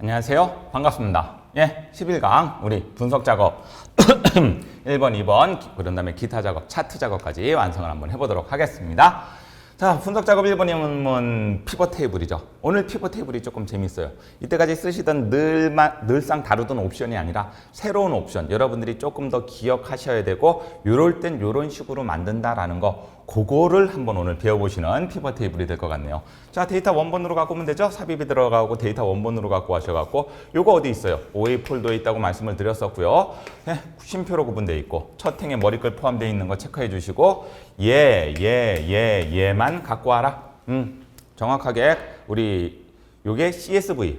안녕하세요. 반갑습니다. 예, 11강 우리 분석 작업 1번, 2번 그런 다음에 기타 작업, 차트 작업까지 완성을 한번 해보도록 하겠습니다. 자, 분석 작업 1번이면 피벗 테이블이죠. 오늘 피벗 테이블이 조금 재밌어요. 이때까지 쓰시던 늘만, 늘상 다루던 옵션이 아니라 새로운 옵션 여러분들이 조금 더 기억하셔야 되고 요럴 땐 요런 식으로 만든다라는 거 그거를 한번 오늘 배워보시는 피벗 테이블이 될 것 같네요. 자, 데이터 원본으로 갖고 오면 되죠? 삽입이 들어가고 데이터 원본으로 갖고 하셔갖고 요거 어디 있어요? OA 폴더에 있다고 말씀을 드렸었고요. 네, 쉼표로 구분되어 있고 첫 행에 머리글 포함되어 있는 거 체크해 주시고 예, 예, 예, 예만 갖고 와라. 음, 정확하게 우리 요게 CSV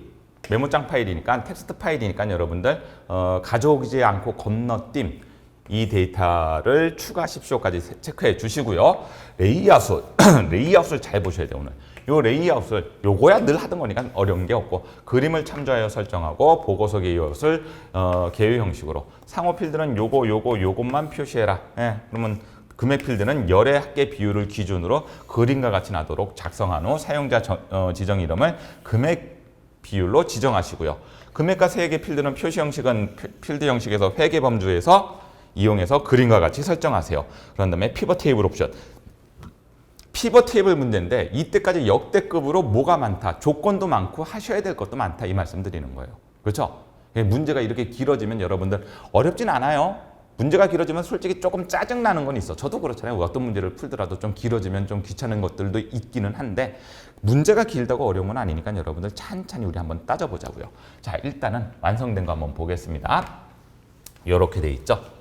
메모장 파일이니까 텍스트 파일이니까 여러분들 어, 가져오지 않고 건너뛴 이 데이터를 추가하십시오까지 체크해 주시고요. 레이아웃, 레이아웃을 잘 보셔야 돼요, 오늘. 요 레이아웃을 요거야 늘 하던 거니까 어려운 게 없고 그림을 참조하여 설정하고 보고서 레이아웃을 어, 개요 형식으로 상호 필드는 요거 요거 요것만 표시해라. 예, 그러면 금액 필드는 열의 합계 비율을 기준으로 그림과 같이 나도록 작성한 후 사용자 저- 어, 지정 이름을 금액 비율로 지정하시고요. 금액과 세개 필드는 표시 형식은 피- 필드 형식에서 회계 범주에서 이용해서 그림과 같이 설정하세요. 그런 다음에 피벗 테이블 옵션. 피벗 테이블 문제인데 이때까지 역대급으로 뭐가 많다, 조건도 많고 하셔야 될 것도 많다 이 말씀 드리는 거예요. 그렇죠? 예, 문제가 이렇게 길어지면 여러분들 어렵진 않아요. 문제가 길어지면 솔직히 조금 짜증 나는 건 있어. 저도 그렇잖아요. 어떤 문제를 풀더라도 좀 길어지면 좀 귀찮은 것들도 있기는 한데 문제가 길다고 어려운 건 아니니까 여러분들 찬찬히 우리 한번 따져보자고요. 자, 일단은 완성된 거 한번 보겠습니다. 이렇게 돼 있죠.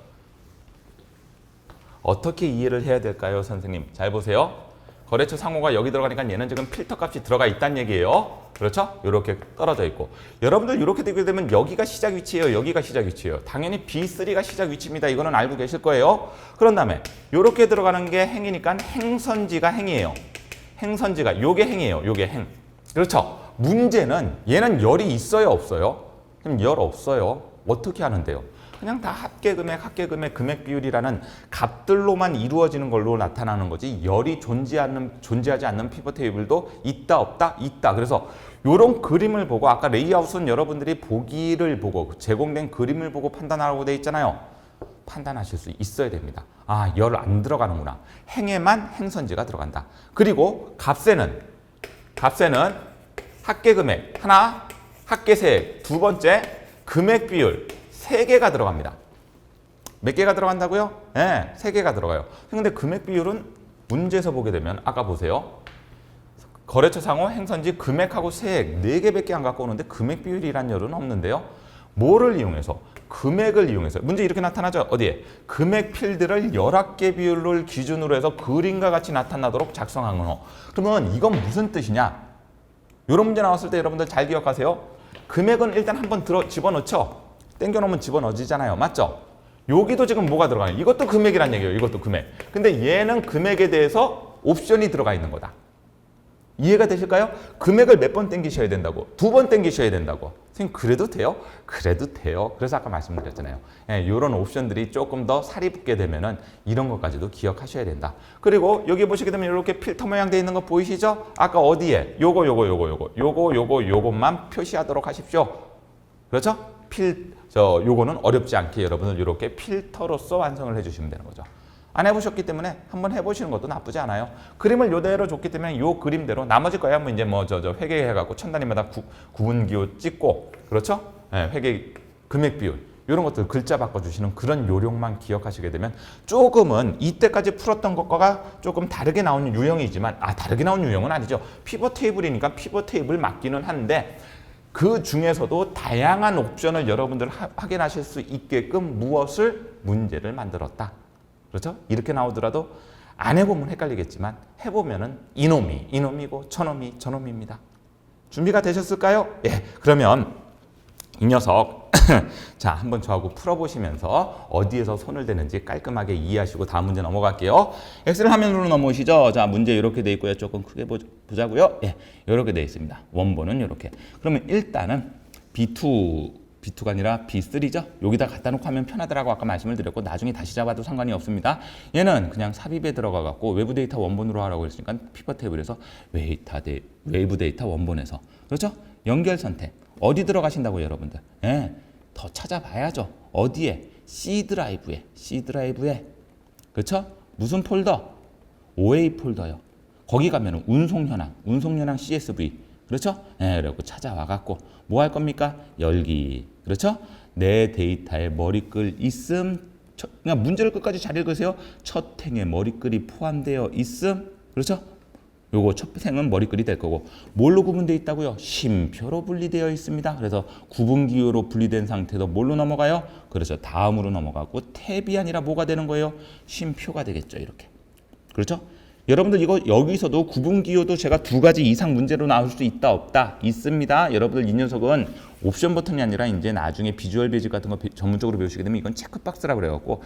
어떻게 이해를 해야 될까요, 선생님? 잘 보세요. 거래처 상호가 여기 들어가니까 얘는 지금 필터 값이 들어가 있다는 얘기예요. 그렇죠? 이렇게 떨어져 있고. 여러분들 이렇게 되게 되면 여기가 시작 위치예요. 여기가 시작 위치예요. 당연히 B3가 시작 위치입니다. 이거는 알고 계실 거예요. 그런 다음에 이렇게 들어가는 게 행이니까 행선지가 행이에요. 행선지가 요게 행이에요. 요게 행. 그렇죠? 문제는 얘는 열이 있어요, 없어요? 그럼 열 없어요. 어떻게 하는데요? 그냥 다 합계 금액, 합계 금액, 금액 비율이라는 값들로만 이루어지는 걸로 나타나는 거지 열이 존재하는 존재하지 않는 피벗 테이블도 있다 없다 있다. 그래서 요런 그림을 보고 아까 레이아웃은 여러분들이 보기를 보고 제공된 그림을 보고 판단하라고 돼 있잖아요. 판단하실 수 있어야 됩니다. 아, 열 안 들어가는구나. 행에만 행선지가 들어간다. 그리고 값에는 값에는 합계 금액 하나, 합계 세액 두 번째 금액 비율 세 개가 들어갑니다. 몇 개가 들어간다고요? 네, 세 개가 들어가요. 근데 금액 비율은 문제에서 보게 되면 아까 보세요. 거래처 상호 행선지 금액하고 세액 네 개밖에 안 갖고 오는데 금액 비율이란 열은 없는데요. 뭐를 이용해서? 금액을 이용해서 문제 이렇게 나타나죠. 어디에? 금액 필드를 열악계 비율을 기준으로 해서 그림과 같이 나타나도록 작성한 거. 그러면 이건 무슨 뜻이냐? 이런 문제 나왔을 때 여러분들 잘 기억하세요. 금액은 일단 한번 들어 집어넣죠. 땡겨놓으면 집어넣어지잖아요. 맞죠? 여기도 지금 뭐가 들어가요? 이것도 금액이란 얘기예요. 이것도 금액. 근데 얘는 금액에 대해서 옵션이 들어가 있는 거다. 이해가 되실까요? 금액을 몇 번 땡기셔야 된다고. 두 번 땡기셔야 된다고. 선생님, 그래도 돼요? 그래도 돼요. 그래서 아까 말씀드렸잖아요. 예, 이런 옵션들이 조금 더 살이 붙게 되면은 이런 것까지도 기억하셔야 된다. 그리고 여기 보시게 되면 이렇게 필터 모양 돼 있는 거 보이시죠? 아까 어디에? 요거, 요거, 요거, 요거, 요거, 요거, 요것만 표시하도록 하십시오. 그렇죠? 필, 저, 요거는 어렵지 않게 여러분들 이렇게 필터로서 완성을 해주시면 되는 거죠. 안 해보셨기 때문에 한번 해보시는 것도 나쁘지 않아요. 그림을 요대로 줬기 때문에 요 그림대로 나머지 거야 뭐 이제 뭐 저 저 회계해갖고 천 단위마다 구, 구분 기호 찍고 그렇죠? 예, 회계 금액 비율 이런 것들 글자 바꿔주시는 그런 요령만 기억하시게 되면 조금은 이때까지 풀었던 것과 조금 다르게 나오는 유형이지만 아 다르게 나온 유형은 아니죠. 피벗 테이블이니까 피벗 테이블 맞기는 한데 그 중에서도 다양한 옵션을 여러분들 하- 확인하실 수 있게끔 무엇을 문제를 만들었다. 그렇죠? 이렇게 나오더라도 안 해보면 헷갈리겠지만 해보면은 이놈이 이놈이고 저놈이 저놈입니다. 준비가 되셨을까요? 예. 그러면 이 녀석 자 한번 저하고 풀어보시면서 어디에서 손을 대는지 깔끔하게 이해하시고 다음 문제 넘어갈게요. 엑셀 화면으로 넘어오시죠. 자 문제 이렇게 돼 있고요. 조금 크게 보- 보자고요. 예, 이렇게 돼 있습니다. 원본은 이렇게. 그러면 일단은 B2 B2가 아니라 B3죠. 여기다 갖다 놓고 하면 편하더라고 아까 말씀을 드렸고 나중에 다시 잡아도 상관이 없습니다. 얘는 그냥 삽입에 들어가 갖고 외부 데이터 원본으로 하라고 했으니까 피벗 테이블에서 웨이터 데, 외부 데이터 원본에서 그렇죠? 연결 선택 어디 들어가신다고 여러분들? 예, 더 찾아봐야죠. 어디에? C 드라이브에, C 드라이브에, 그렇죠? 무슨 폴더? OA 폴더요. 거기 가면 운송 현황, 운송 현황 CSV, 그렇죠? 예, 그리고 찾아와 갖고 뭐 할 겁니까? 열기, 그렇죠? 내 데이터에 머리글 있음, 첫, 그냥 문제를 끝까지 잘 읽으세요. 첫 행에 머리글이 포함되어 있음, 그렇죠? 요거 첫 생은 머리글이 될 거고 뭘로 구분되어 있다고요? 쉼표로 분리되어 있습니다. 그래서 구분기호로 분리된 상태도 뭘로 넘어가요? 그렇죠. 다음으로 넘어가고 탭이 아니라 뭐가 되는 거예요? 쉼표가 되겠죠. 이렇게. 그렇죠? 여러분들 이거 여기서도 구분 기호도 제가 두 가지 이상 문제로 나올 수 있다 없다 있습니다. 여러분들 이 녀석은 옵션 버튼이 아니라 이제 나중에 비주얼 베이직 같은 거 비- 전문적으로 배우시게 되면 이건 체크박스라고 그래갖고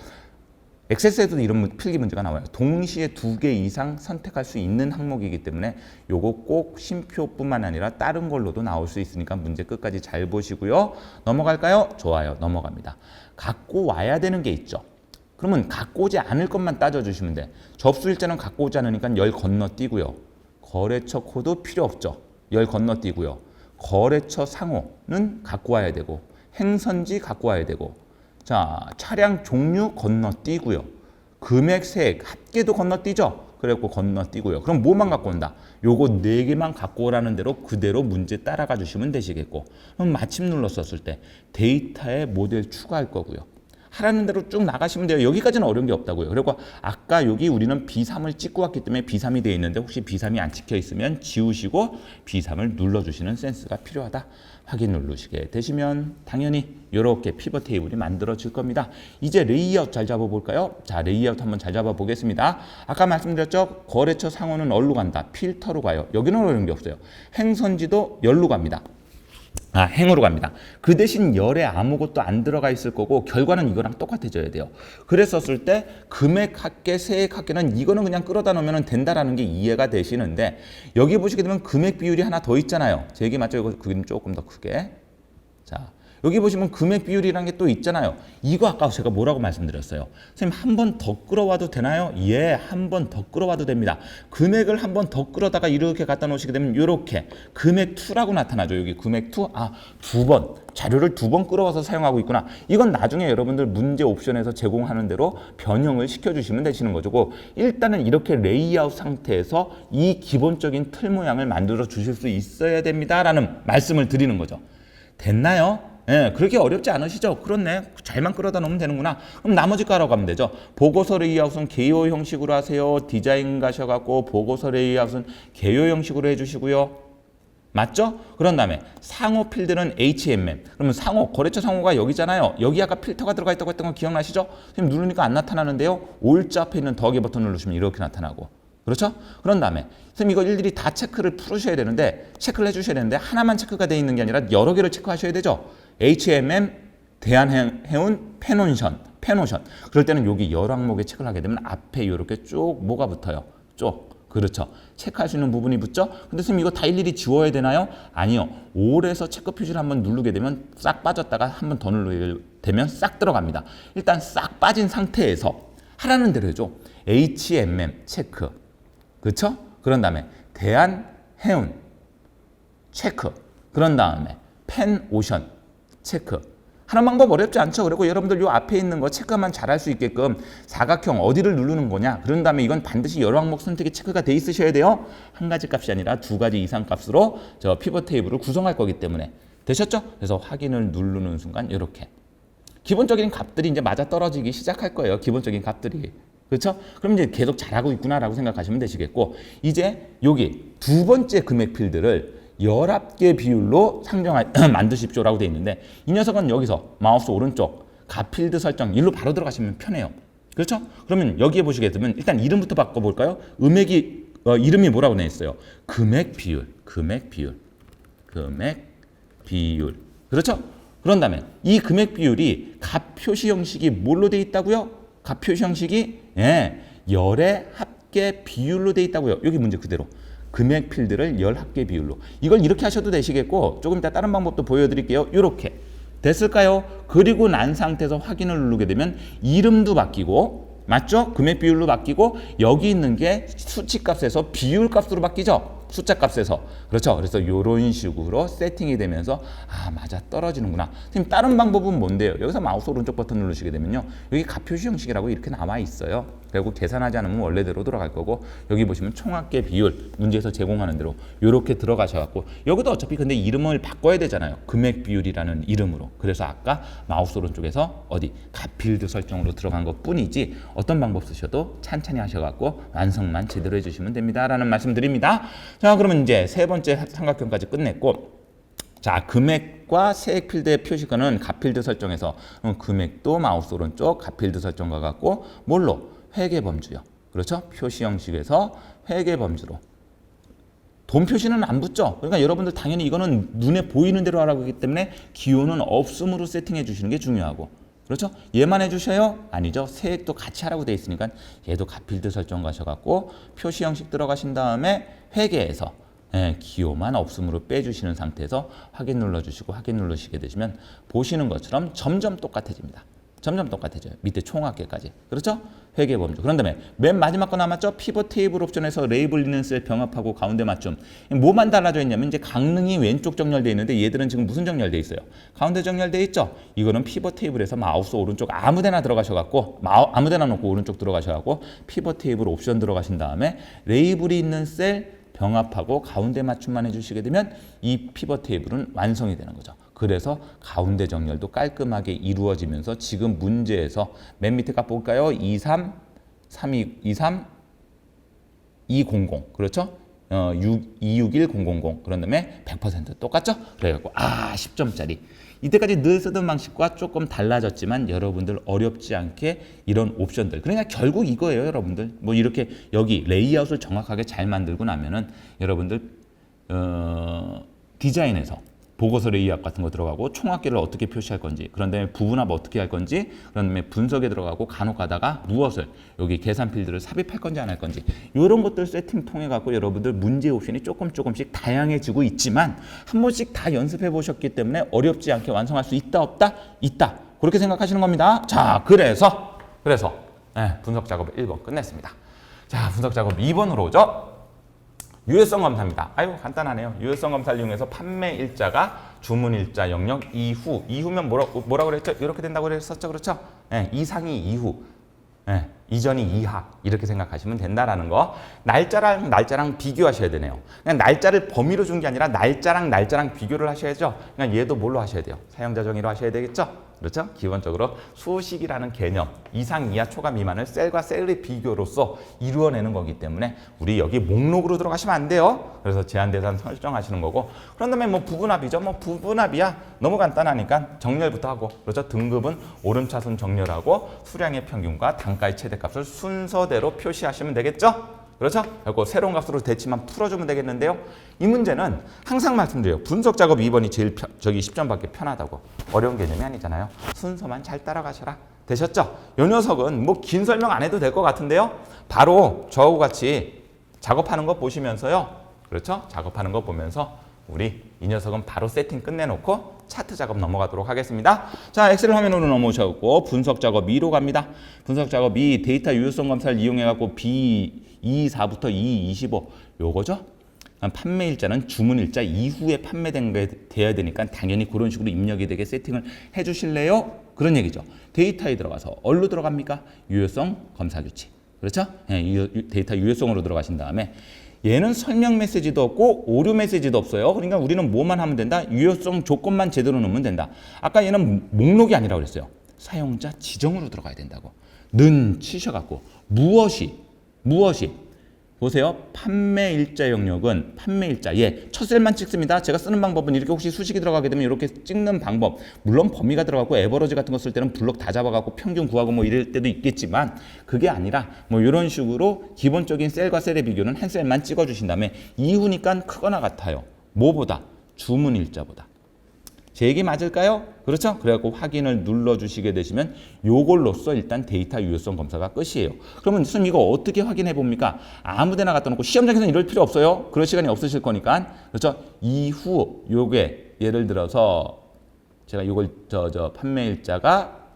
엑세스에도 이런 문- 필기 문제가 나와요. 동시에 두 개 이상 선택할 수 있는 항목이기 때문에 요거 꼭 쉼표뿐만 아니라 다른 걸로도 나올 수 있으니까 문제 끝까지 잘 보시고요. 넘어갈까요? 좋아요. 넘어갑니다. 갖고 와야 되는 게 있죠. 그러면 갖고 오지 않을 것만 따져주시면 돼. 접수일자는 갖고 오지 않으니까 열 건너뛰고요. 거래처 코드 필요 없죠. 열 건너뛰고요. 거래처 상호는 갖고 와야 되고 행선지 갖고 와야 되고 자 차량 종류 건너뛰고요. 금액 세액 합계도 건너뛰죠. 그래갖고 건너뛰고요. 그럼 뭐만 갖고 온다? 요거 네 개만 갖고 오라는 대로 그대로 문제 따라가 주시면 되시겠고 그럼 마침 눌렀었을 때 데이터에 모델 추가할 거고요. 하라는 대로 쭉 나가시면 돼요. 여기까지는 어려운 게 없다고요. 그리고 아까 여기 우리는 B3을 찍고 왔기 때문에 B3이 되어 있는데 혹시 B3이 안 찍혀 있으면 지우시고 B3을 눌러주시는 센스가 필요하다. 확인 누르시게 되시면 당연히 이렇게 피벗 테이블이 만들어질 겁니다. 이제 레이아웃 잘 잡아볼까요? 자, 레이아웃 한번 잘 잡아보겠습니다. 아까 말씀드렸죠? 거래처 상호는 얼로 간다. 필터로 가요. 여기는 어려운 게 없어요. 행선지도 열로 갑니다. 아, 행으로 갑니다. 그 대신 열에 아무것도 안 들어가 있을 거고 결과는 이거랑 똑같아져야 돼요. 그랬었을 때 금액 합계, 세액 합계는 이거는 그냥 끌어다 놓으면 된다라는 게 이해가 되시는데 여기 보시게 되면 금액 비율이 하나 더 있잖아요. 제 얘기 맞죠? 이거 그림 조금 더 크게. 자, 여기 보시면 금액 비율이라는 게 또 있잖아요. 이거 아까 제가 뭐라고 말씀드렸어요? 선생님 한 번 더 끌어와도 되나요? 예, 한 번 더 끌어와도 됩니다. 금액을 한 번 더 끌어다가 이렇게 갖다 놓으시게 되면 이렇게 금액 2라고 나타나죠. 여기 금액 2. 아, 두 번. 자료를 두 번 끌어와서 사용하고 있구나. 이건 나중에 여러분들 문제 옵션에서 제공하는 대로 변형을 시켜주시면 되시는 거죠. 고 일단은 이렇게 레이아웃 상태에서 이 기본적인 틀 모양을 만들어 주실 수 있어야 됩니다라는 말씀을 드리는 거죠. 됐나요? 예, 그렇게 어렵지 않으시죠? 그렇네. 잘만 끌어다 놓으면 되는구나. 그럼 나머지 깔아가면 되죠. 보고서 레이아웃은 개요 형식으로 하세요. 디자인 가셔갖고 보고서 레이아웃은 개요 형식으로 해주시고요. 맞죠? 그런 다음에 상호 필드는 HMM. 그러면 상호, 거래처 상호가 여기잖아요. 여기 아까 필터가 들어가 있다고 했던 거 기억나시죠? 지금 누르니까 안 나타나는데요. 올자 앞에 있는 더하기 버튼 누르시면 이렇게 나타나고. 그렇죠? 그런 다음에 선생님 이거 일일이 다 체크를 풀으셔야 되는데 체크를 해주셔야 되는데 하나만 체크가 돼 있는 게 아니라 여러 개를 체크하셔야 되죠. HMM, 대한해운, 페논션, 페노션. 그럴 때는 여기 여러 항목에 체크를 하게 되면 앞에 이렇게 쭉 뭐가 붙어요? 쭉. 그렇죠. 체크할 수 있는 부분이 붙죠? 근데 선생님 이거 다 일일이 지워야 되나요? 아니요. 올에서 체크 표시를 한번 누르게 되면 싹 빠졌다가 한번 더 누르게 되면 싹 들어갑니다. 일단 싹 빠진 상태에서 하라는 대로 해줘. HMM 체크. 그렇죠? 그런 다음에 대한 해운 체크. 그런 다음에 펜 오션 체크. 하는 방법 어렵지 않죠. 그리고 여러분들 요 앞에 있는 거 체크만 잘할 수 있게끔 사각형 어디를 누르는 거냐. 그런 다음에 이건 반드시 여러 항목 선택이 체크가 돼 있으셔야 돼요. 한 가지 값이 아니라 두 가지 이상 값으로 저 피벗 테이블을 구성할 거기 때문에 되셨죠? 그래서 확인을 누르는 순간 이렇게 기본적인 값들이 이제 맞아 떨어지기 시작할 거예요. 기본적인 값들이. 그렇죠? 그럼 이제 계속 잘하고 있구나라고 생각하시면 되시겠고 이제 여기 두 번째 금액 필드를 열합계 비율로 상정하 만드십시오라고 돼 있는데 이 녀석은 여기서 마우스 오른쪽 값 필드 설정 일로 바로 들어가시면 편해요. 그렇죠? 그러면 여기에 보시게 되면 일단 이름부터 바꿔 볼까요? 음액이 어, 이름이 뭐라고 돼 있어요? 금액 비율. 금액 비율. 금액 비율. 그렇죠? 그런 다음에 이 금액 비율이 값 표시 형식이 뭘로 돼 있다고요? 값 표시 형식이 예, 열의 합계 비율로 돼 있다고요. 여기 문제 그대로. 금액 필드를 열 합계 비율로. 이걸 이렇게 하셔도 되시겠고 조금 이따 다른 방법도 보여드릴게요. 이렇게 됐을까요? 그리고 난 상태에서 확인을 누르게 되면 이름도 바뀌고 맞죠? 금액 비율로 바뀌고 여기 있는 게 수치 값에서 비율 값으로 바뀌죠. 숫자 값에서 그렇죠. 그래서 이런 식으로 세팅이 되면서 아 맞아 떨어지는구나. 선생님 다른 방법은 뭔데요? 여기서 마우스 오른쪽 버튼 누르시게 되면요 여기 값표시 형식이라고 이렇게 나와 있어요. 그리고 계산하지 않으면 원래대로 돌아갈 거고 여기 보시면 총합계 비율 문제에서 제공하는 대로 이렇게 들어가셔갖고 여기도 어차피 근데 이름을 바꿔야 되잖아요. 금액 비율이라는 이름으로. 그래서 아까 마우스 오른쪽에서 어디 값필드 설정으로 들어간 것 뿐이지 어떤 방법 쓰셔도 찬찬히 하셔갖고 완성만 제대로 해주시면 됩니다라는 말씀드립니다. 자 그러면 이제 세 번째 삼각형까지 끝냈고 자 금액과 세액 필드의 표시권은 값필드 설정에서 음, 금액도 마우스 오른쪽 값필드 설정 가갖고 뭘로 회계 범주요. 그렇죠? 표시 형식에서 회계 범주로 돈 표시는 안 붙죠. 그러니까 여러분들 당연히 이거는 눈에 보이는 대로 하라고 하기 때문에 기호는 없음으로 세팅해 주시는 게 중요하고 그렇죠? 얘만 해주셔요? 아니죠. 세액도 같이 하라고 돼 있으니까 얘도 값필드 설정 가셔갖고 표시 형식 들어가신 다음에 회계에서 예, 기호만 없음으로 빼주시는 상태에서 확인 눌러주시고 확인 누르시게 되시면 보시는 것처럼 점점 똑같아집니다. 점점 똑같아져요. 밑에 총합계까지. 그렇죠? 회계 범주. 그런 다음에 맨 마지막 거 남았죠? 피벗 테이블 옵션에서 레이블 셀 병합하고 가운데 맞춤. 뭐만 달라져 있냐면 이제 강릉이 왼쪽 정렬되어 있는데 얘들은 지금 무슨 정렬되어 있어요? 가운데 정렬되어 있죠? 이거는 피벗 테이블에서 마우스 오른쪽 아무 데나 들어가셔 갖고 아무 데나 놓고 오른쪽 들어가셔 갖고 피벗 테이블 옵션 들어가신 다음에 레이블이 있는 셀 병합하고 가운데 맞춤만 해주시게 되면 이 피벗 테이블은 완성이 되는 거죠. 그래서 가운데 정렬도 깔끔하게 이루어지면서 지금 문제에서 맨 밑에 값 볼까요? 23, 32, 23, 200 그렇죠? 어, 6, 261000 그런 다음에 100% 똑같죠? 그래갖고 아 10점짜리 이때까지 늘 쓰던 방식과 조금 달라졌지만 여러분들 어렵지 않게 이런 옵션들 그러니까 결국 이거예요 여러분들 뭐 이렇게 여기 레이아웃을 정확하게 잘 만들고 나면은 여러분들 어, 디자인에서 보고서 레이아웃 같은 거 들어가고 총합계를 어떻게 표시할 건지 그런 다음에 부분합 어떻게 할 건지 그런 다음에 분석에 들어가고 간혹 가다가 무엇을 여기 계산 필드를 삽입할 건지 안 할 건지 이런 것들 세팅 통해 갖고 여러분들 문제 옵션이 조금 조금씩 다양해지고 있지만 한 번씩 다 연습해 보셨기 때문에 어렵지 않게 완성할 수 있다 없다? 있다. 그렇게 생각하시는 겁니다. 자 그래서 그래서 네, 분석 작업 1번 끝냈습니다. 자 분석 작업 2번으로 오죠 유효성 검사입니다. 아유 간단하네요. 유효성 검사를 이용해서 판매 일자가 주문 일자 영역 이후 이후면 뭐라 뭐라 그랬죠? 이렇게 된다고 그랬었죠, 그렇죠? 예, 이상이 이후, 예, 이전이 이하 이렇게 생각하시면 된다라는 거. 날짜랑 날짜랑 비교하셔야 되네요. 그냥 날짜를 범위로 준 게 아니라 날짜랑 날짜랑 비교를 하셔야죠. 그냥 얘도 뭘로 하셔야 돼요? 사용자 정의로 하셔야 되겠죠? 그렇죠? 기본적으로 수식이라는 개념 이상 이하 초과 미만을 셀과 셀의 비교로서 이루어내는 거기 때문에 우리 여기 목록으로 들어가시면 안 돼요. 그래서 제한 대상 설정하시는 거고 그런 다음에 뭐 부분합이죠. 뭐 부분합이야 너무 간단하니까 정렬부터 하고 그렇죠? 등급은 오름차순 정렬하고 수량의 평균과 단가의 최대값을 순서대로 표시하시면 되겠죠? 그렇죠? 그리고 새로운 값으로 대치만 풀어주면 되겠는데요. 이 문제는 항상 말씀드려요. 분석 작업 2번이 제일 편, 저기 10점 받기 편하다고. 어려운 개념이 아니잖아요. 순서만 잘 따라가셔라. 되셨죠? 이 녀석은 뭐 긴 설명 안 해도 될 것 같은데요. 바로 저하고 같이 작업하는 거 보시면서요. 그렇죠? 작업하는 거 보면서 우리 이 녀석은 바로 세팅 끝내놓고 차트 작업 넘어가도록 하겠습니다. 자, 엑셀 화면으로 넘어오셨고 분석 작업 2로 갑니다. 분석 작업 2 데이터 유효성 검사를 이용해 갖고 B 24부터 2, 25 요거죠. 판매 일자는 주문 일자 이후에 판매된 게 돼야 되니까 당연히 그런 식으로 입력이 되게 세팅을 해 주실래요? 그런 얘기죠. 데이터에 들어가서 얼로 들어갑니까? 유효성 검사 규칙. 그렇죠? 예, 데이터 유효성으로 들어가신 다음에 얘는 설명 메시지도 없고 오류 메시지도 없어요. 그러니까 우리는 뭐만 하면 된다? 유효성 조건만 제대로 넣으면 된다. 아까 얘는 목록이 아니라 그랬어요. 사용자 지정으로 들어가야 된다고. 는 치셔갖고 무엇이 무엇이 보세요. 판매 일자 영역은 판매 일자. 예, 첫 셀만 찍습니다. 제가 쓰는 방법은 이렇게 혹시 수식이 들어가게 되면 이렇게 찍는 방법. 물론 범위가 들어가고 에버러지 같은 거 쓸 때는 블록 다 잡아갖고 평균 구하고 뭐 이럴 때도 있겠지만 그게 아니라 뭐 이런 식으로 기본적인 셀과 셀의 비교는 한 셀만 찍어주신 다음에 이후니까 크거나 같아요. 뭐보다? 주문 일자보다. 제 얘기 맞을까요? 그렇죠? 그래갖고 확인을 눌러주시게 되시면 요걸로써 일단 데이터 유효성 검사가 끝이에요. 그러면 선생님 이거 어떻게 확인해 봅니까? 아무 데나 갖다 놓고 시험장에서는 이럴 필요 없어요. 그럴 시간이 없으실 거니까. 그렇죠? 이후 요게 예를 들어서 제가 요걸 저, 저 판매 일자가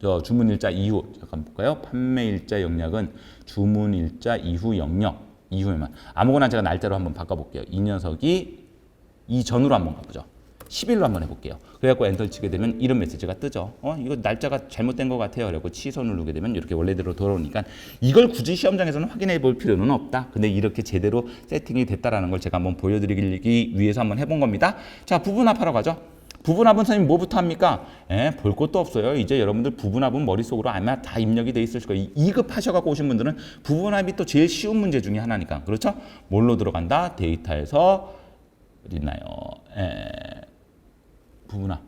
저 주문 일자 이후 잠깐 볼까요? 판매 일자 영역은 주문 일자 이후 영역 이후에만 아무거나 제가 날짜로 한번 바꿔볼게요. 이 녀석이 이전으로 한번 가보죠. 10일로 한번 해볼게요. 그래갖고 엔터를 치게 되면 이런 메시지가 뜨죠. 어, 이거 날짜가 잘못된 것 같아요. 그래갖고 취소 누르게 되면 이렇게 원래대로 돌아오니까 이걸 굳이 시험장에서는 확인해 볼 필요는 없다. 근데 이렇게 제대로 세팅이 됐다라는 걸 제가 한번 보여드리기 위해서 한번 해본 겁니다. 자, 부분합하러 가죠. 부분합은 선생님 뭐부터 합니까? 예, 볼 것도 없어요. 이제 여러분들 부분합은 머릿속으로 아마 다 입력이 돼 있을 거예요. 2급 하셔갖고 오신 분들은 부분합이 또 제일 쉬운 문제 중에 하나니까. 그렇죠? 뭘로 들어간다? 데이터에서 어디 있나요? 에, 부분합.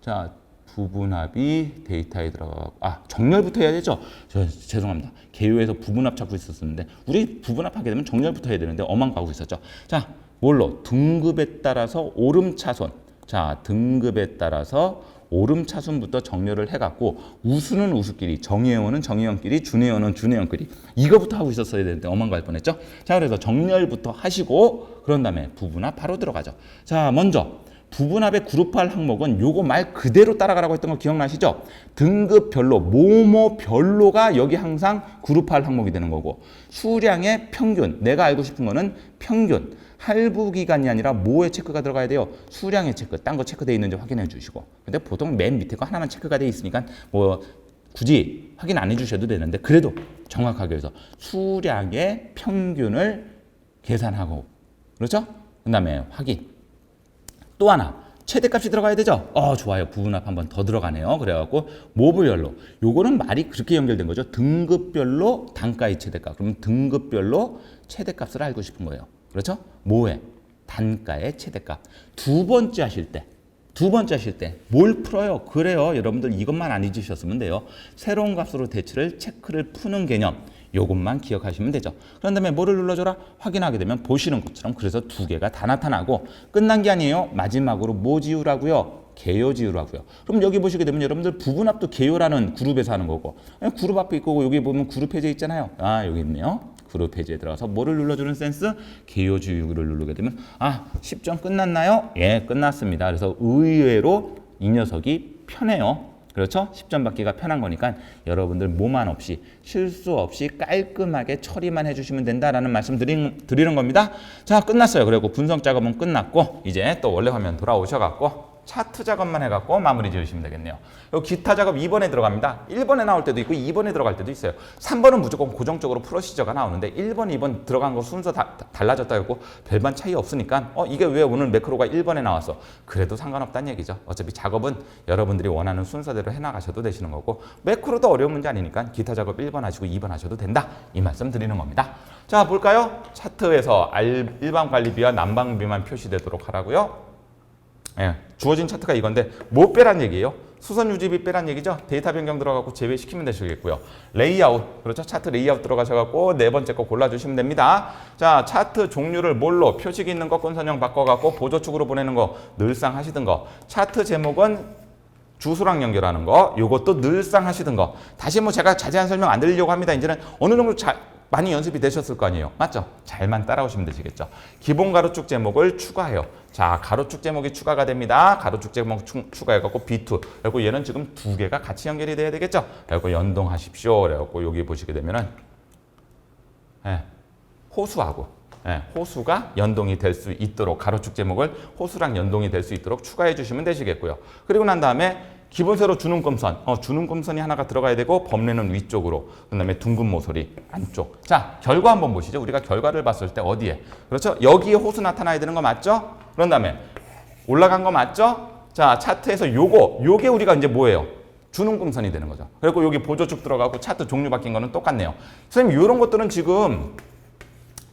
자, 부분합이 데이터에 들어가고 아 정렬부터 해야 되죠. 저 죄송합니다. 개요에서 부분합 찾고 있었는데 우리 부분합 하게 되면 정렬부터 해야 되는데 어망 가고 있었죠. 자, 뭘로 등급에 따라서 오름차순. 자, 등급에 따라서 오름 차순부터 정렬을 해갖고 우수는 우수끼리, 정혜원은 정혜원끼리, 준혜원은 준혜원끼리 이거부터 하고 있었어야 되는데 어망 갈 뻔했죠. 자, 그래서 정렬부터 하시고 그런 다음에 부분합 바로 들어가죠. 자, 먼저 부분합의 그룹할 항목은 요거 말 그대로 따라가라고 했던 거 기억나시죠? 등급별로 모모별로가 여기 항상 그룹할 항목이 되는 거고 수량의 평균 내가 알고 싶은 거는 평균 할부 기간이 아니라 뭐에 체크가 들어가야 돼요? 수량의 체크 딴 거 체크돼 있는지 확인해 주시고 근데 보통 맨 밑에 거 하나만 체크가 돼 있으니까 뭐 굳이 확인 안 해 주셔도 되는데 그래도 정확하게 해서 수량의 평균을 계산하고 그렇죠? 그 다음에 확인 또 하나 최대값이 들어가야 되죠. 어 좋아요. 부분합 한번 더 들어가네요. 그래갖고 모브별로 요거는 말이 그렇게 연결된 거죠. 등급별로 단가의 최대값. 그럼 등급별로 최대값을 알고 싶은 거예요. 그렇죠? 뭐에 단가의 최대값. 두 번째 하실 때. 두 번째 하실 때 뭘 풀어요? 그래요. 여러분들 이것만 안 잊으셨으면 돼요. 새로운 값으로 대치를 체크를 푸는 개념. 요것만 기억하시면 되죠. 그런 다음에 뭐를 눌러줘라? 확인하게 되면 보시는 것처럼 그래서 두 개가 다 나타나고 끝난 게 아니에요. 마지막으로 뭐 지우라고요? 개요 지우라고요. 그럼 여기 보시게 되면 여러분들 부분합도 개요라는 그룹에서 하는 거고 그룹 앞에 있고 여기 보면 그룹 해제 있잖아요. 아 여기 있네요. 그룹 해제에 들어가서 뭐를 눌러주는 센스? 개요 지우를 누르게 되면 아 10점 끝났나요? 예 끝났습니다. 그래서 의외로 이 녀석이 편해요. 그렇죠? 10점 받기가 편한 거니까 여러분들 모만 없이 실수 없이 깔끔하게 처리만 해주시면 된다라는 말씀 드린, 드리는 겁니다. 자, 끝났어요. 그리고 분석 작업은 끝났고 이제 또 원래 화면 돌아오셔갖고 차트 작업만 해갖고 마무리 지으시면 되겠네요. 요 기타 작업 2번에 들어갑니다. 1번에 나올 때도 있고 2번에 들어갈 때도 있어요. 3번은 무조건 고정적으로 프로시저가 나오는데 1번, 2번 들어간 거 순서 다, 다 달라졌다 했고 별반 차이 없으니까 어 이게 왜 오늘 매크로가 1번에 나왔어? 그래도 상관없다는 얘기죠. 어차피 작업은 여러분들이 원하는 순서대로 해나가셔도 되시는 거고 매크로도 어려운 문제 아니니까 기타 작업 1번 하시고 2번 하셔도 된다. 이 말씀 드리는 겁니다. 자 볼까요? 차트에서 알- 일반 관리비와 난방비만 표시되도록 하라고요. 예, 주어진 차트가 이건데 뭐 빼란 얘기예요? 수선 유지비 빼란 얘기죠. 데이터 변경 들어가고 제외시키면 되시겠고요. 레이아웃 그렇죠. 차트 레이아웃 들어가셔갖고 네 번째 거 골라주시면 됩니다. 자 차트 종류를 뭘로 표식 있는 거 끈선형 바꿔갖고 보조축으로 보내는 거 늘상 하시던 거. 차트 제목은 주소랑 연결하는 거, 요것도 늘상 하시던 거. 다시 뭐 제가 자세한 설명 안 드리려고 합니다. 이제는 어느 정도 자, 많이 연습이 되셨을 거 아니에요. 맞죠? 잘만 따라오시면 되시겠죠. 기본 가로축 제목을 추가해요. 자, 가로축 제목이 추가가 됩니다. 가로축 제목 추, 추가해갖고 B2. 그리고 얘는 지금 두 개가 같이 연결이 돼야 되겠죠. 그리고 연동하십시오. 그래갖고 여기 보시게 되면은 예, 호수하고 예, 호수가 연동이 될 수 있도록 가로축 제목을 호수랑 연동이 될 수 있도록 추가해 주시면 되시겠고요. 그리고 난 다음에 기본세로 주num금선, 어, 주num금선이 하나가 들어가야 되고 범례는 위쪽으로, 그 다음에 둥근 모서리 안쪽. 자 결과 한번 보시죠. 우리가 결과를 봤을 때 어디에? 그렇죠? 여기에 호수 나타나야 되는 거 맞죠? 그런 다음에 올라간 거 맞죠? 자 차트에서 요거, 요게 우리가 이제 뭐예요? 주num금선이 되는 거죠. 그리고 여기 보조축 들어가고 차트 종류 바뀐 거는 똑같네요. 선생님 이런 것들은 지금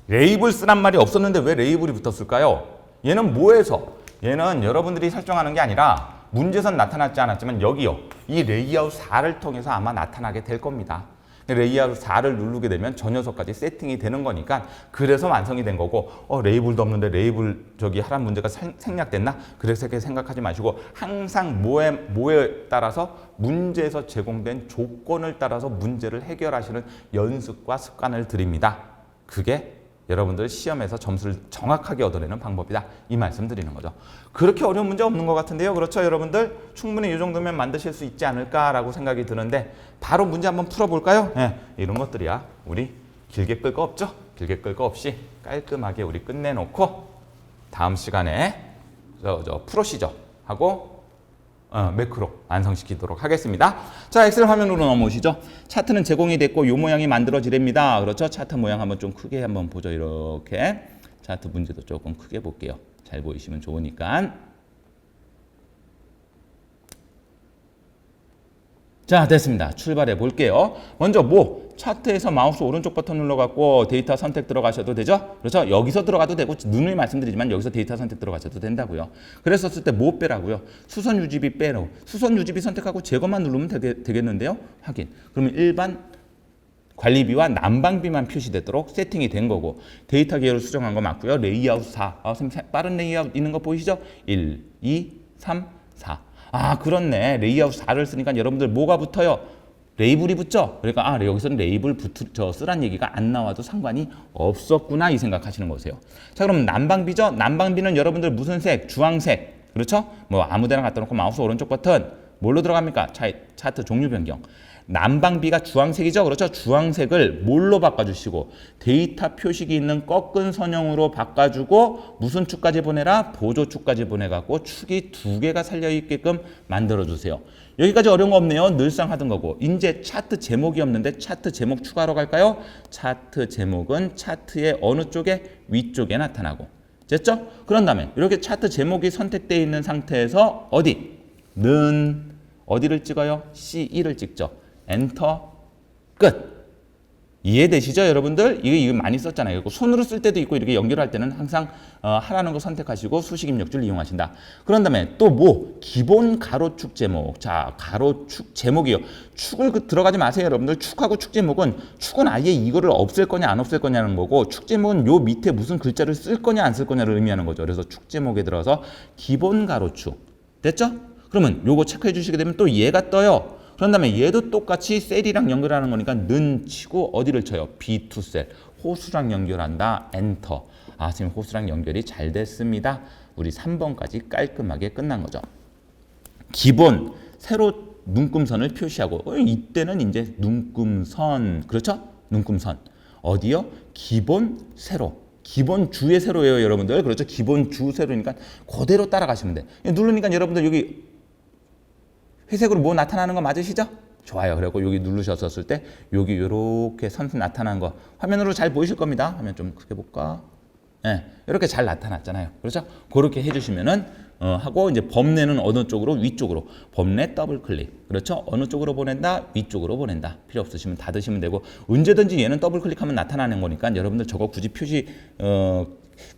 레이블 쓰란 말이 없었는데 왜 레이블이 붙었을까요? 얘는 뭐에서? 얘는 여러분들이 설정하는 게 아니라 문제선 나타났지 않았지만 여기요. 이 레이아웃 4를 통해서 아마 나타나게 될 겁니다. 레이아웃 4를 누르게 되면 저 녀석까지 세팅이 되는 거니까 그래서 완성이 된 거고 어 레이블도 없는데 레이블 저기 하란 문제가 생- 생략됐나? 그래서 그렇게 생각하지 마시고 항상 뭐에 뭐에 따라서 문제에서 제공된 조건을 따라서 문제를 해결하시는 연습과 습관을 드립니다. 그게 여러분들 시험에서 점수를 정확하게 얻어내는 방법이다. 이 말씀 드리는 거죠. 그렇게 어려운 문제 없는 것 같은데요. 그렇죠, 여러분들? 충분히 이 정도면 만드실 수 있지 않을까라고 생각이 드는데 바로 문제 한번 풀어볼까요? 예, 이런 것들이야. 우리 길게 끌 거 없죠? 길게 끌 거 없이 깔끔하게 우리 끝내놓고 다음 시간에 저, 저 프로시저 하고 어, 매크로 완성시키도록 하겠습니다. 자, 엑셀 화면으로 넘어오시죠. 차트는 제공이 됐고 요 모양이 만들어지랍니다. 그렇죠? 차트 모양 한번 좀 크게 한번 보죠. 이렇게 차트 문제도 조금 크게 볼게요. 잘 보이시면 좋으니까. 자, 됐습니다. 출발해 볼게요. 먼저 뭐 차트에서 마우스 오른쪽 버튼 눌러갖고 데이터 선택 들어가셔도 되죠? 그렇죠? 여기서 들어가도 되고 누누이 말씀드리지만 여기서 데이터 선택 들어가셔도 된다고요. 그랬었을 때 뭐 빼라고요? 수선 유지비 빼로. 수선 유지비 선택하고 제거만 누르면 되게, 되겠는데요? 확인. 그러면 일반 관리비와 난방비만 표시되도록 세팅이 된 거고 데이터 계열을 수정한 거 맞고요. 레이아웃 4. 아, 선생님 빠른 레이아웃 있는 거 보이시죠? 1, 2, 3, 4. 아 그렇네. 레이아웃 4를 쓰니까 여러분들 뭐가 붙어요? 레이블이 붙죠? 그러니까 아 여기서는 레이블 붙, 저 쓰란 얘기가 안 나와도 상관이 없었구나 이 생각하시는 거세요. 자 그럼 난방비죠? 난방비는 여러분들 무슨 색? 주황색. 그렇죠? 뭐 아무데나 갖다 놓고 마우스 오른쪽 버튼 뭘로 들어갑니까? 차, 차트 종류 변경. 난방비가 주황색이죠. 그렇죠? 주황색을 뭘로 바꿔주시고 데이터 표식이 있는 꺾은 선형으로 바꿔주고 무슨 축까지 보내라? 보조축까지 보내갖고 축이 두 개가 살려 있게끔 만들어주세요. 여기까지 어려운 거 없네요. 늘상 하던 거고. 이제 차트 제목이 없는데 차트 제목 추가로 갈까요? 차트 제목은 차트의 어느 쪽에 위쪽에 나타나고. 됐죠? 그런 다음에 이렇게 차트 제목이 선택되어 있는 상태에서 어디? 는 어디를 찍어요? C1을 찍죠. 엔터 끝. 이해되시죠, 여러분들? 이거 이거 많이 썼잖아요. 손으로 쓸 때도 있고 이렇게 연결할 때는 항상 어, 하라는 거 선택하시고 수식 입력줄 이용하신다. 그런 다음에 또 뭐 기본 가로축 제목. 자, 가로축 제목이요. 축을 그 들어가지 마세요, 여러분들. 축하고 축 제목은 축은 아예 이거를 없앨 거냐 안 없앨 거냐는 거고 축 제목은 요 밑에 무슨 글자를 쓸 거냐 안 쓸 거냐를 의미하는 거죠. 그래서 축 제목에 들어서 기본 가로축. 됐죠? 그러면 요거 체크해 주시게 되면 또 얘가 떠요. 그런 다음에 얘도 똑같이 셀이랑 연결하는 거니까 는 치고 어디를 쳐요? B2 셀. 호수랑 연결한다. 엔터. 아, 지금 호수랑 연결이 잘 됐습니다. 우리 3번까지 깔끔하게 끝난 거죠. 기본 세로 눈금선을 표시하고 어, 이때는 이제 눈금선 그렇죠? 눈금선 어디요? 기본 세로 기본 주의 세로예요 여러분들 그렇죠? 기본 주 세로니까 그대로 따라가시면 돼 누르니까 여러분들 여기 회색으로 뭐 나타나는 거 맞으시죠? 좋아요. 그리고 여기 누르셨었을 때 여기 이렇게 선수 나타난 거 화면으로 잘 보이실 겁니다. 화면 좀 크게 볼까? 예, 이렇게 잘 나타났잖아요. 그렇죠? 그렇게 해주시면은 어, 하고 이제 범례는 어느 쪽으로 위쪽으로 범례 더블 클릭 그렇죠? 어느 쪽으로 보낸다 위쪽으로 보낸다 필요 없으시면 닫으시면 되고 언제든지 얘는 더블 클릭하면 나타나는 거니까 여러분들 저거 굳이 표시 어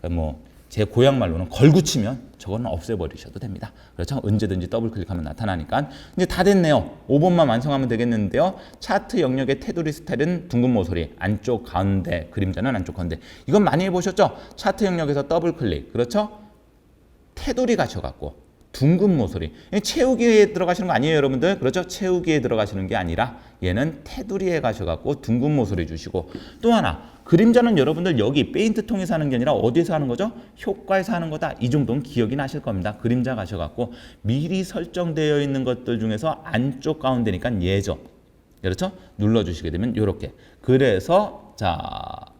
뭐 제 고향 말로는 걸고 치면 저거는 없애버리셔도 됩니다. 그렇죠? 언제든지 더블 클릭하면 나타나니까 이제 다 됐네요. 5번만 완성하면 되겠는데요. 차트 영역의 테두리 스타일은 둥근 모서리 안쪽 가운데 그림자는 안쪽 가운데 이건 많이 해보셨죠? 차트 영역에서 더블 클릭 그렇죠? 테두리 가셔갖고 둥근 모서리 채우기에 들어가시는 거 아니에요 여러분들 그렇죠 채우기에 들어가시는 게 아니라 얘는 테두리에 가셔갖고 둥근 모서리 주시고 또 하나 그림자는 여러분들 여기 페인트 통해서 하는 게 아니라 어디서 하는 거죠? 효과에서 하는 거다. 이 정도는 기억이 나실 겁니다. 그림자 가셔갖고 미리 설정되어 있는 것들 중에서 안쪽 가운데니까 예죠. 그렇죠? 눌러주시게 되면 이렇게. 그래서 자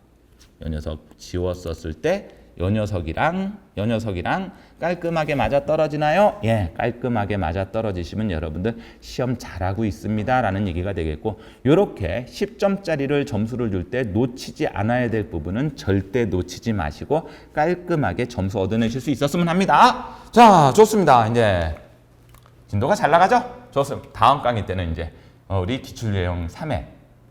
요 녀석 지웠었을 때 요 녀석이랑 요 녀석이랑 깔끔하게 맞아 떨어지나요? 예, 깔끔하게 맞아 떨어지시면 여러분들 시험 잘하고 있습니다라는 얘기가 되겠고 이렇게 10점짜리를 점수를 줄 때 놓치지 않아야 될 부분은 절대 놓치지 마시고 깔끔하게 점수 얻어내실 수 있었으면 합니다. 자, 좋습니다. 이제 진도가 잘 나가죠? 좋습니다. 다음 강의 때는 이제 어, 우리 기출 유형 3회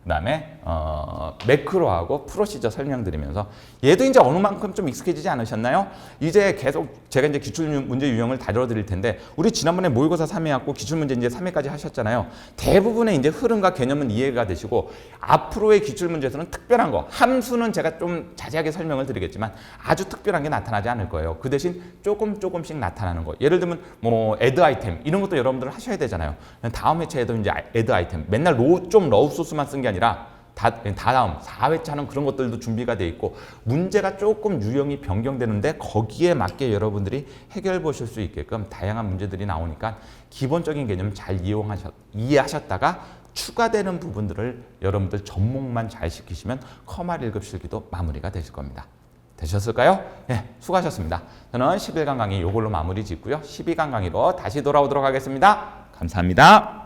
그다음에 어, 매크로하고 프로시저 설명드리면서 얘도 이제 어느 만큼 좀 익숙해지지 않으셨나요? 이제 계속 제가 이제 기출 문제 유형을 다뤄 드릴 텐데 우리 지난번에 모의고사 3회하고 기출 문제 이제 3회까지 하셨잖아요. 대부분의 이제 흐름과 개념은 이해가 되시고 앞으로의 기출 문제에서는 특별한 거 함수는 제가 좀 자세하게 설명을 드리겠지만 아주 특별한 게 나타나지 않을 거예요. 그 대신 조금 조금씩 나타나는 거. 예를 들면 뭐 애드 아이템 이런 것도 여러분들 하셔야 되잖아요. 다음 회차에도 이제 애드 아이템 맨날 로좀 러우 소스만 쓴 게 아니라 다, 다음 4회차는 그런 것들도 준비가 돼 있고 문제가 조금 유형이 변경되는데 거기에 맞게 여러분들이 해결 보실 수 있게끔 다양한 문제들이 나오니까 기본적인 개념 잘 이용하셨 이해하셨다가 추가되는 부분들을 여러분들 접목만 잘 시키시면 커말 1급 실기도 마무리가 되실 겁니다. 되셨을까요? 네, 수고하셨습니다. 저는 11강 강의 이걸로 마무리 짓고요. 12강 강의로 다시 돌아오도록 하겠습니다. 감사합니다.